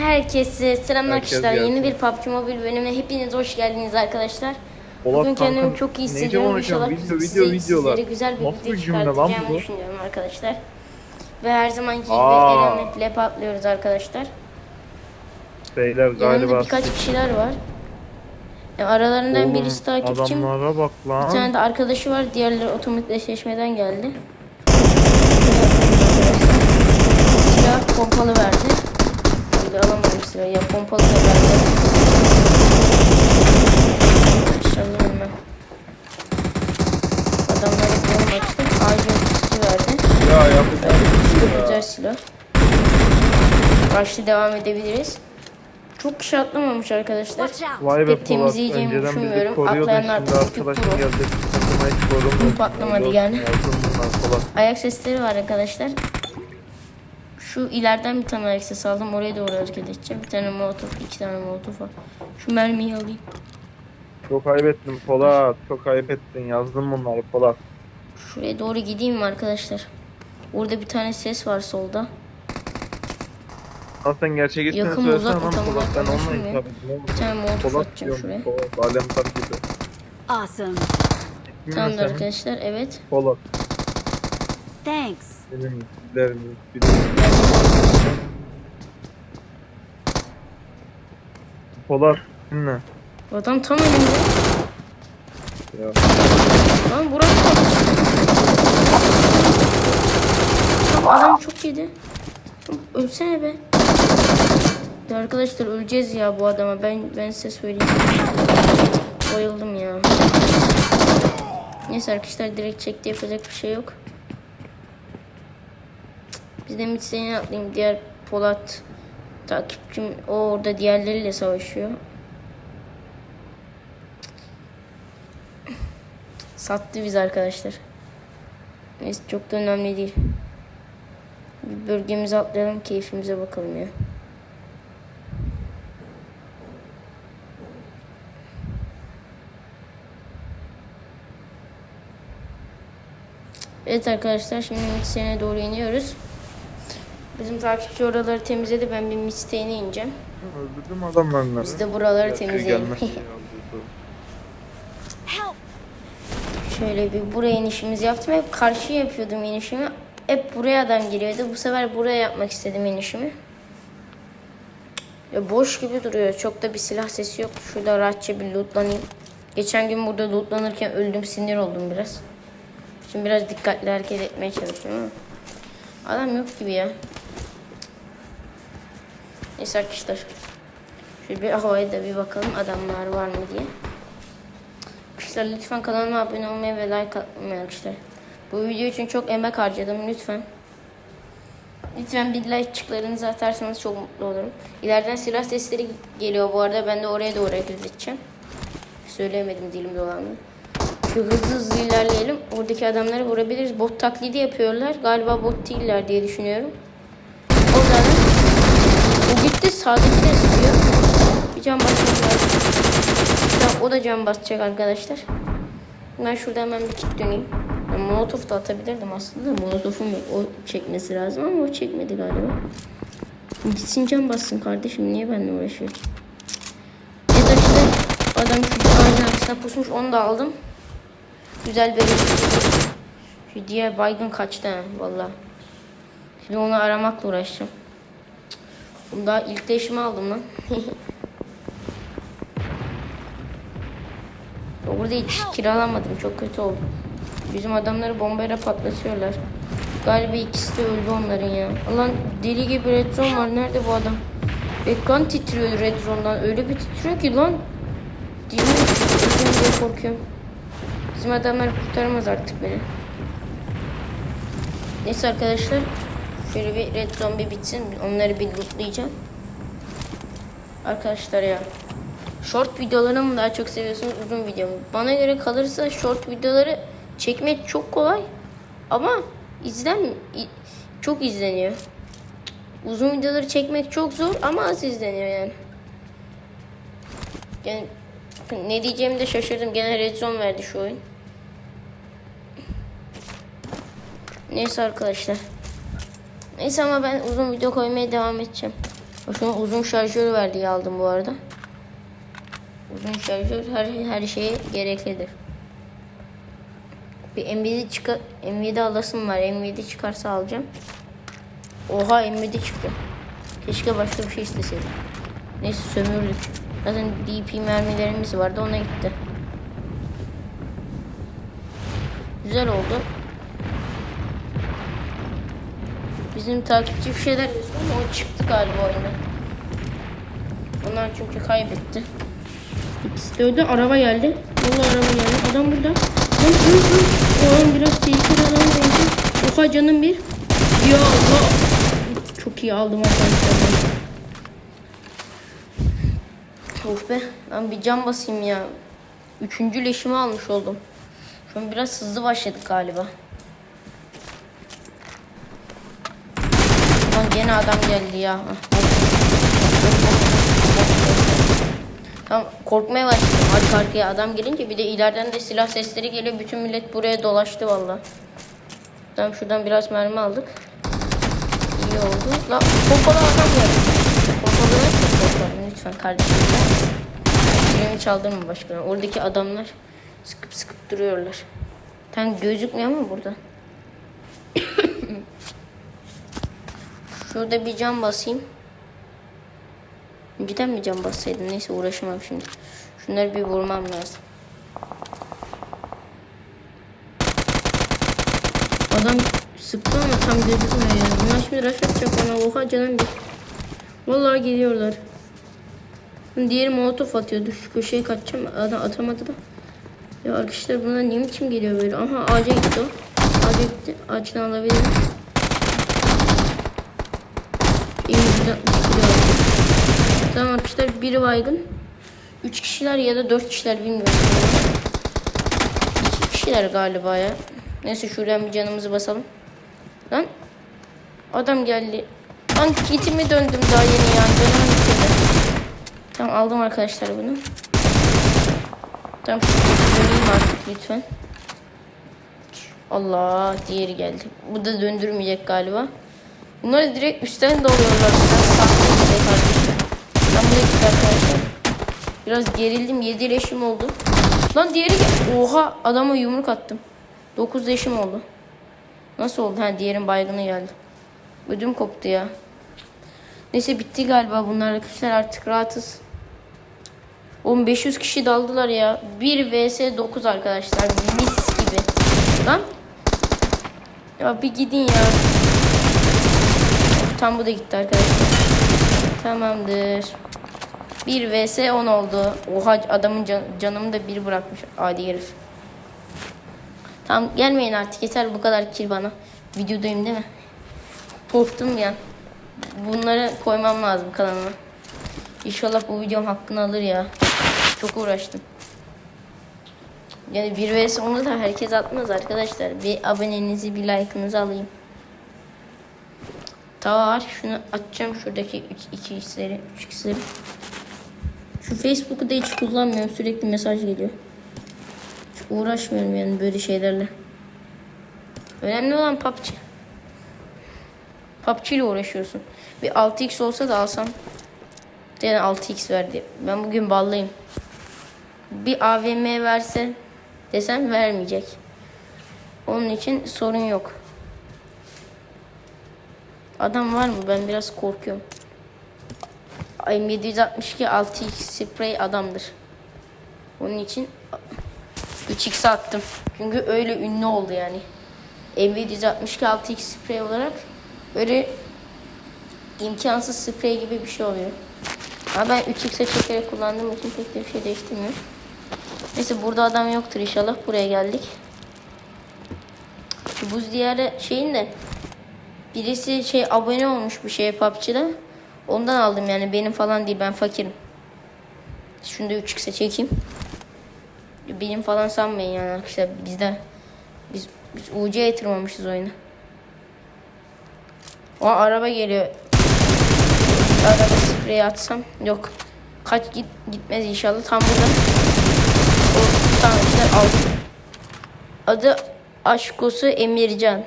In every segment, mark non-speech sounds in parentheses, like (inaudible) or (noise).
Herkese selamlar Herkes arkadaşlar. gelsin. Yeni bir PUBG Mobile bölümüne hepiniz hoş geldiniz arkadaşlar. Polat Bugün kendimi kankam, çok iyi hissediyorum. konuşuyorum? İnşallah Video, size, video, videolar. sizlere güzel bir Nasıl video bir cümle lan çıkartacağımı bu? düşünüyorum arkadaşlar. Ve her zamanki gibi Aa. Patlıyoruz arkadaşlar. Beyler Yanımda galiba. birkaç kişiler var. Ya aralarından Oğlum, birisi takipçim. Adamlara bak Bir lan. tane de arkadaşı var. Diğerleri otomatik eşleşmeden geldi. Silah pompalı verdi. Bir de alamadım silahı. Ya pompalı da verdi. İnşallah ölmem. Adamlara bir açtım. Ağacı 32 verdi. Ya ya bu Evet, ne güzel ya? silah. Başlı devam edebiliriz. Çok kişi atlamamış arkadaşlar. Vay be Polat. temizleyeceğimi Önceden bizi düşünmüyorum. koruyordun Atlayanlar şimdi da arkadaşın geldi. Takıma hiç patlamadı yani. Ayak sesleri var arkadaşlar. Şu ileriden bir tane ayak sesi aldım. Oraya doğru hareket edeceğim. Bir tane molotof, iki tane molotof var. Şu mermiyi alayım. Çok ayıp ettin Polat. Çok ayıp ettin. Yazdım bunları Polat. Şuraya doğru gideyim mi arkadaşlar? Orada bir tane ses var solda. Lan sen gerçek ismini Yakın, söylesene uzak, lan tam Polat. olarak Ben onunla ettim. Bir tane molotof Polat atacağım diyorum. şuraya. Polat. Alem tabii gibi. Awesome. Tamamdır arkadaşlar. Evet. Polat. Thanks. Benim. Biliyorum. Polat. Ne? Adam tam önümde. Ya. Lan Burak Tamam, Adam çok yedi. Ölsene be. Ya arkadaşlar öleceğiz ya bu adama. Ben ben size söyleyeyim. Bayıldım ya. Neyse arkadaşlar direkt çekti yapacak bir şey yok. Biz de Mitse'ye atlayayım. Diğer Polat takipçim o orada diğerleriyle savaşıyor. Sattı biz arkadaşlar. Neyse çok da önemli değil. Bir bölgemize atlayalım keyfimize bakalım ya. Evet arkadaşlar şimdi Mitsen'e doğru iniyoruz. Bizim takipçi oraları temizledi. Ben bir Mitsen'e ineceğim. Öldürdüm adamlarını. Biz de buraları Gerçi temizleyelim. (laughs) Şöyle bir buraya inişimizi yaptım. Hep karşıya yapıyordum inişimi. Hep buraya adam geliyordu. Bu sefer buraya yapmak istedim inişimi. Ya boş gibi duruyor. Çok da bir silah sesi yok. Şurada rahatça bir lootlanayım. Geçen gün burada lootlanırken öldüm. Sinir oldum biraz. Şimdi biraz dikkatli hareket etmeye çalışıyorum ama. Adam yok gibi ya. Neyse arkadaşlar. Şöyle bir havaya da bir bakalım adamlar var mı diye. Arkadaşlar lütfen kanalıma abone olmayı ve like atmayı arkadaşlar. Bu video için çok emek harcadım lütfen. Lütfen bir like'çıklarınızı atarsanız çok mutlu olurum. İleriden silah sesleri geliyor bu arada. Ben de oraya doğru hareket edeceğim. Söyleyemedim dilim dolandı. Şu hızlı hızlı ilerleyelim. Oradaki adamları vurabiliriz. Bot taklidi yapıyorlar. Galiba bot değiller diye düşünüyorum. Da gitti sağdaki de sıkıyor. Bir can basmak lazım. O da can basacak arkadaşlar. Ben şuradan hemen bir kit döneyim. Ben molotof da atabilirdim aslında. Molotofum yok. O çekmesi lazım ama o çekmedi galiba. Gitsin can bassın kardeşim. Niye benimle uğraşıyor ki? Evet arkadaşlar. Adam şu ağacın arkasına pusmuş. Onu da aldım. Güzel bir Şu diğer baygın kaçtı ha valla. Şimdi onu aramakla uğraşacağım. Bunu daha ilk değişimi aldım lan. (laughs) Orada hiç kiralamadım. Çok kötü oldu. Bizim adamları bombayla patlatıyorlar. Galiba ikisi de öldü onların ya. Lan deli gibi red zone var. Nerede bu adam? Ekran titriyor red zone'dan. Öyle bir titriyor ki lan. Değil mi? Diye korkuyorum. Bizim adamlar kurtaramaz artık beni. Neyse arkadaşlar. Şöyle bir red zone bir bitsin. Onları bir lootlayacağım. Arkadaşlar ya. Short videoları mı daha çok seviyorsunuz uzun video mu? Bana göre kalırsa short videoları çekmek çok kolay. Ama izlen çok izleniyor. Uzun videoları çekmek çok zor ama az izleniyor yani. Yani ne diyeceğimi de şaşırdım. Gene red zone verdi şu oyun. Neyse arkadaşlar. Neyse ama ben uzun video koymaya devam edeceğim. Şuna uzun şarjör verdiği aldım bu arada. Uzun şarjör her her şeye gereklidir. Bir Nvidia çıkar Nvidia alasım var. Nvidia çıkarsa alacağım. Oha Nvidia çıktı. Keşke başka bir şey isteseydim. Neyse sömürdük. Zaten DP mermilerimiz vardı ona gitti. Güzel oldu. Bizim takipçi bir şeyler yazıyor ama o çıktı galiba oyunda. Onlar çünkü kaybetti. İkisi de öldü. Araba geldi. Vallahi araba geldi. Adam burada. Lan dur dur. Oğlum biraz tehlikeli adam oldu. Oha canım bir. Ya Allah. Çok iyi aldım arkadaşlar. Of be. Ben bir cam basayım ya. Üçüncü leşimi almış oldum. Şu an biraz hızlı başladık galiba. Gene adam geldi ya. Tamam korkmaya başladım arka arkaya adam gelince bir de ileriden de silah sesleri geliyor. Bütün millet buraya dolaştı valla. Tamam şuradan biraz mermi aldık. İyi oldu. Lan pompalı adam geldi. Pompalı çok Lütfen kardeşim. Yerimi çaldırma başkanım. Oradaki adamlar sıkıp sıkıp duruyorlar. Tam gözükmüyor ama burada. Şurada bir cam basayım. Önceden mi cam bassaydım? Neyse uğraşamam şimdi. Şunları bir vurmam lazım. Adam sıktı ama tam gözükmüyor ya. Bunlar şimdi rush atacak bana. Oha canım bir. Vallahi geliyorlar. Diğeri molotof atıyordu. Şu köşeye kaçacağım. Adam atamadı da. Ya arkadaşlar bunlar ne biçim geliyor böyle? Aha ağaca gitti o. Ağaca gitti. Ağaçtan alabilirim. İyi Tamam arkadaşlar biri baygın. Üç kişiler ya da dört kişiler bilmiyorum. İki kişiler galiba ya. Neyse şuradan bir canımızı basalım. Lan adam geldi. Lan kitimi döndüm daha yeni ya. Canım. Tamam aldım arkadaşlar bunu. Tamam döneyim artık lütfen. Allah diğeri geldi. Bu da döndürmeyecek galiba. Bunlar direkt üstten dalıyorlar. Biraz sahte bir şey kardeşim. Ben buraya gittim Biraz gerildim. 7 leşim oldu. Lan diğeri. Oha adama yumruk attım. 9 leşim oldu. Nasıl oldu? Ha diğerin baygını geldi. Ödüm koptu ya. Neyse bitti galiba bunlar arkadaşlar artık rahatız. 1500 kişi daldılar ya. 1 vs 9 arkadaşlar. Mis gibi. Lan. Ya bir gidin ya. Tam bu da gitti arkadaşlar. Tamamdır. 1 vs 10 oldu. Oha adamın can, canımı da bir bırakmış adi herif. Tamam gelmeyin artık yeter bu kadar kill bana. Videodayım değil mi? Korktum ya. Bunları koymam lazım kanalıma. İnşallah bu videom hakkını alır ya. Çok uğraştım. Yani 1 vs 10'u da herkes atmaz arkadaşlar. Bir abonenizi bir like'ınızı alayım. Tamam şunu açacağım şuradaki 2 x'leri 3 x'leri. Şu Facebook'u da hiç kullanmıyorum. Sürekli mesaj geliyor. Hiç uğraşmıyorum yani böyle şeylerle. Önemli olan PUBG. PUBG ile uğraşıyorsun. Bir 6x olsa da alsam. Yani 6x verdi. Ben bugün ballıyım. Bir AVM verse desem vermeyecek. Onun için sorun yok. Adam var mı? Ben biraz korkuyorum. M762 6x sprey adamdır. Onun için 3x attım. Çünkü öyle ünlü oldu yani. M762 6x sprey olarak böyle imkansız sprey gibi bir şey oluyor. Ama ben 3x'e çekerek kullandığım için pek de bir şey değiştirmiyor. Neyse burada adam yoktur inşallah. Buraya geldik. Şu buz diyarı şeyin de birisi şey abone olmuş bir şeye PUBG'da. Ondan aldım yani benim falan değil ben fakirim. Şunu da 3x'e çekeyim. Benim falan sanmayın yani arkadaşlar bizde biz, biz UC'ye tırmamışız oyunu. O araba geliyor. Araba spreyi atsam yok. Kaç git gitmez inşallah tam burada. O tamam işte aldım. Adı Aşkosu Emircan.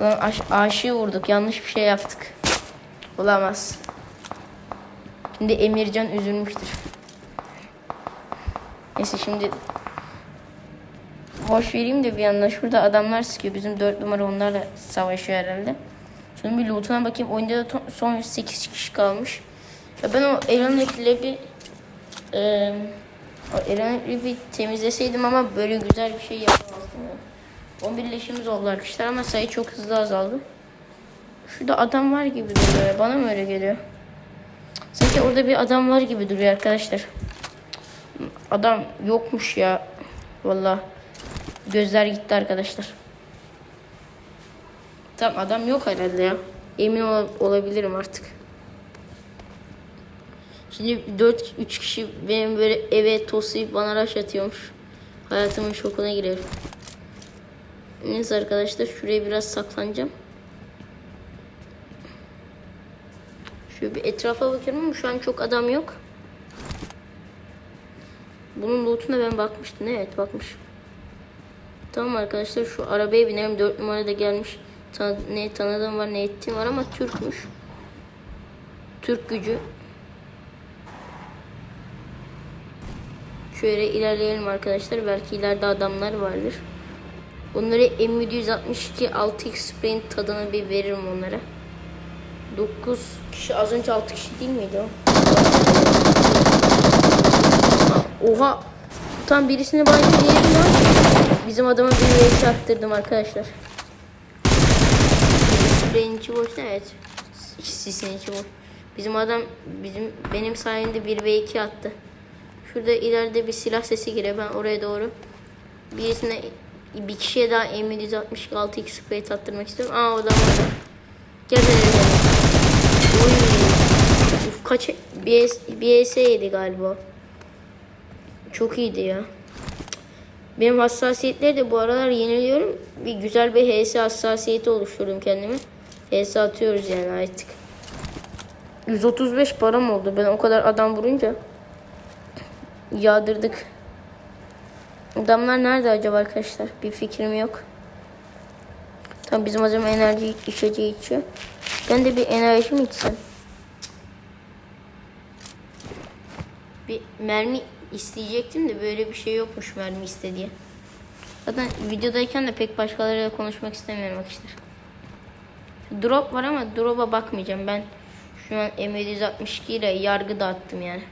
Lan aş aşığı vurduk. Yanlış bir şey yaptık. Olamaz. Şimdi Emircan üzülmüştür. Neyse şimdi boş vereyim de bir yandan şurada adamlar sıkıyor. Bizim 4 numara onlarla savaşıyor herhalde. Şunun bir lootuna bakayım. Oyunda da son 8 kişi kalmış. Ya ben o Eren'le bir e, o Eren'le bir temizleseydim ama böyle güzel bir şey yapamazdım. Yani. 11 leşimiz oldu arkadaşlar ama sayı çok hızlı azaldı. Şurada adam var gibi duruyor. Bana mı öyle geliyor? Sanki orada bir adam var gibi duruyor arkadaşlar. Adam yokmuş ya. Vallahi gözler gitti arkadaşlar. Tamam adam yok herhalde ya. Emin ol- olabilirim artık. Şimdi 4 3 kişi benim böyle eve toslayıp bana rush atıyormuş. Hayatımın şokuna giriyorum. Neyse arkadaşlar şuraya biraz saklanacağım. Şöyle bir etrafa bakıyorum ama şu an çok adam yok. Bunun lootuna ben bakmıştım. Evet bakmışım. Tamam arkadaşlar şu arabaya binelim. 4 numarada gelmiş. Tan ne tanıdığım var ne ettiğim var ama Türkmüş. Türk gücü. Şöyle ilerleyelim arkadaşlar. Belki ileride adamlar vardır. Onlara M762 6x spray'in tadını bir veririm onlara. 9 kişi az önce 6 kişi değil miydi o? Oha. Tam birisini baydı diyelim lan. Bizim adama bir V2 attırdım arkadaşlar. Spray'in içi boş evet. Sisin içi boş. Bizim adam bizim benim sayemde bir V2 attı. Şurada ileride bir silah sesi geliyor. Ben oraya doğru birisine bir kişiye daha M762 6x spray tattırmak istiyorum. Aa o da var. Gel gel gel. Kaç BS, BS yedi galiba. Çok iyiydi ya. Benim hassasiyetleri de bu aralar yeniliyorum. Bir güzel bir HS hassasiyeti oluşturdum kendime. HS atıyoruz yani artık. 135 param oldu. Ben o kadar adam vurunca yağdırdık. Adamlar nerede acaba arkadaşlar? Bir fikrim yok. Tam bizim adam enerji içeceği içiyor. Ben de bir enerji mi içsem? Bir mermi isteyecektim de böyle bir şey yokmuş mermi iste diye. Zaten videodayken de pek başkalarıyla konuşmak istemiyorum arkadaşlar. Drop var ama drop'a bakmayacağım. Ben şu an M762 ile yargı dağıttım yani.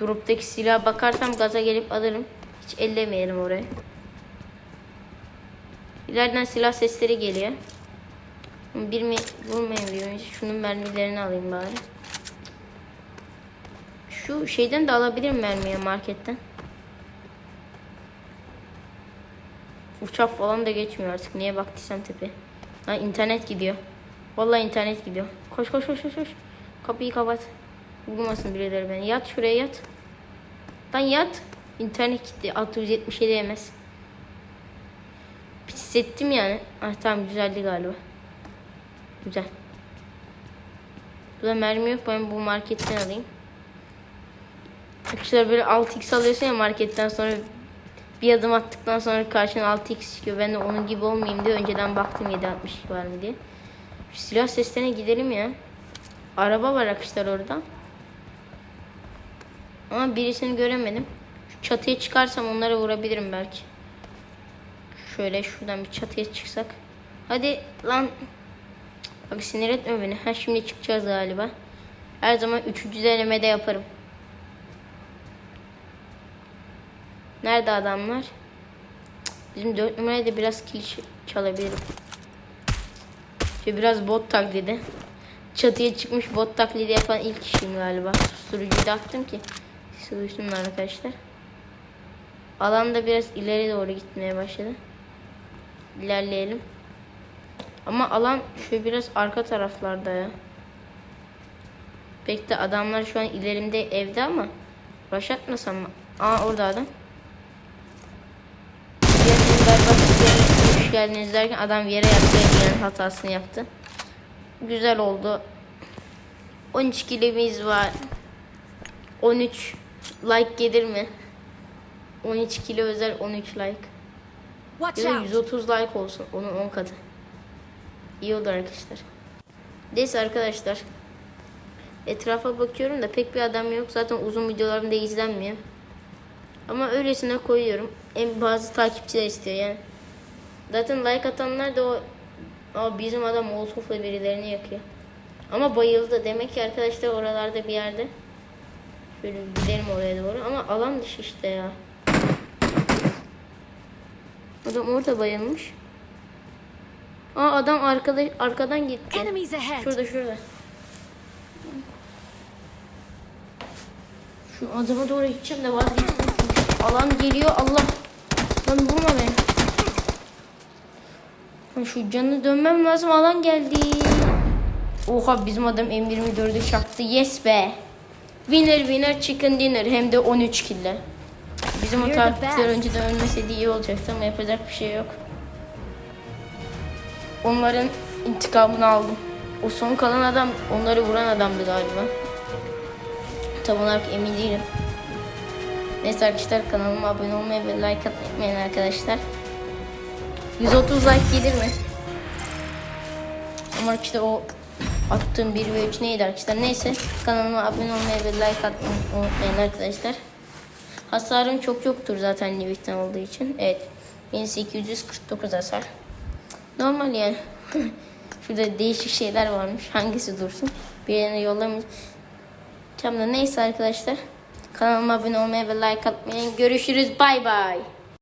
Drop'taki silaha bakarsam gaza gelip alırım. Hiç ellemeyelim oraya. İleriden silah sesleri geliyor. Bir mi vurmayayım önce. Şunun mermilerini alayım bari. Şu şeyden de alabilirim mermiye marketten. Uçak falan da geçmiyor artık. Niye baktıysam tepe. Ha internet gidiyor. Vallahi internet gidiyor. Koş koş koş koş koş. Kapıyı kapat. Vurmasın birileri beni. Yat şuraya yat. Lan yat. İnternet gitti. 677 yemez. Hissettim yani. Ah tamam güzeldi galiba. Güzel. Burada mermi yok. Ben bu marketten alayım. Arkadaşlar böyle 6x alıyorsun ya marketten sonra bir adım attıktan sonra karşına 6x çıkıyor. Ben de onun gibi olmayayım diye önceden baktım 762 var mı diye. Şu silah seslerine gidelim ya. Araba var arkadaşlar orada. Ama birisini göremedim. Şu çatıya çıkarsam onlara vurabilirim belki. Şöyle şuradan bir çatıya çıksak. Hadi lan. Bak sinir etme beni. Ha şimdi çıkacağız galiba. Her zaman üçüncü denemede yaparım. Nerede adamlar? Bizim dört numarayı da biraz kill ç- çalabilirim. Şöyle biraz bot taklidi. Çatıya çıkmış bot taklidi yapan ilk kişiyim galiba. Susturucuyu da attım ki. Siz duysunlar arkadaşlar. Alan da biraz ileri doğru gitmeye başladı. İlerleyelim. Ama alan şöyle biraz arka taraflarda ya. Pek de adamlar şu an ilerimde evde ama rush atmasam mı? Aa orada adam. Diğerinin galiba sizlere hoş geldiniz derken adam yere yattı yani hatasını yaptı. Güzel oldu. 13 kilimiz var. 13 like gelir mi? 13 kilo özel 13 like. Ya da out! 130 like olsun. Onun 10 katı. İyi oldu arkadaşlar. Neyse arkadaşlar. etrafa bakıyorum da pek bir adam yok. Zaten uzun videolarım da izlenmiyor. Ama öylesine koyuyorum. En bazı takipçiler istiyor yani. Zaten like atanlar da o Aa, bizim adam molotofla birilerini yakıyor. Ama bayıldı. Demek ki arkadaşlar oralarda bir yerde. Şöyle gidelim oraya doğru. Ama alan dışı işte ya. Adam orada bayılmış. Aa adam arkada, arkadan gitti. Şurada şurada. Şu adama doğru gideceğim de vazgeçtim. Alan geliyor Allah. Lan vurma beni. Ha, Şu canı dönmem lazım alan geldi. Oha bizim adam M24'ü çaktı. Yes be. Winner winner chicken dinner hem de 13 kille. Bizim o takipçiler önceden ölmeseydi iyi olacaktı ama yapacak bir şey yok. Onların intikamını aldım. O son kalan adam onları vuran adamdı galiba. Tam olarak emin değilim. Neyse arkadaşlar kanalıma abone olmayı ve like atmayı unutmayın arkadaşlar. 130 like gelir mi? Ama işte o attığım 1 ve 3 neydi arkadaşlar? Neyse kanalıma abone olmayı ve like atmayı unutmayın arkadaşlar. Hasarım çok yoktur zaten Livik'ten olduğu için. Evet. 1849 hasar. Normal yani. (laughs) Şurada değişik şeyler varmış. Hangisi dursun? Birine yollamayacağım da neyse arkadaşlar. Kanalıma abone olmayı ve like atmayı. Görüşürüz. Bay bay.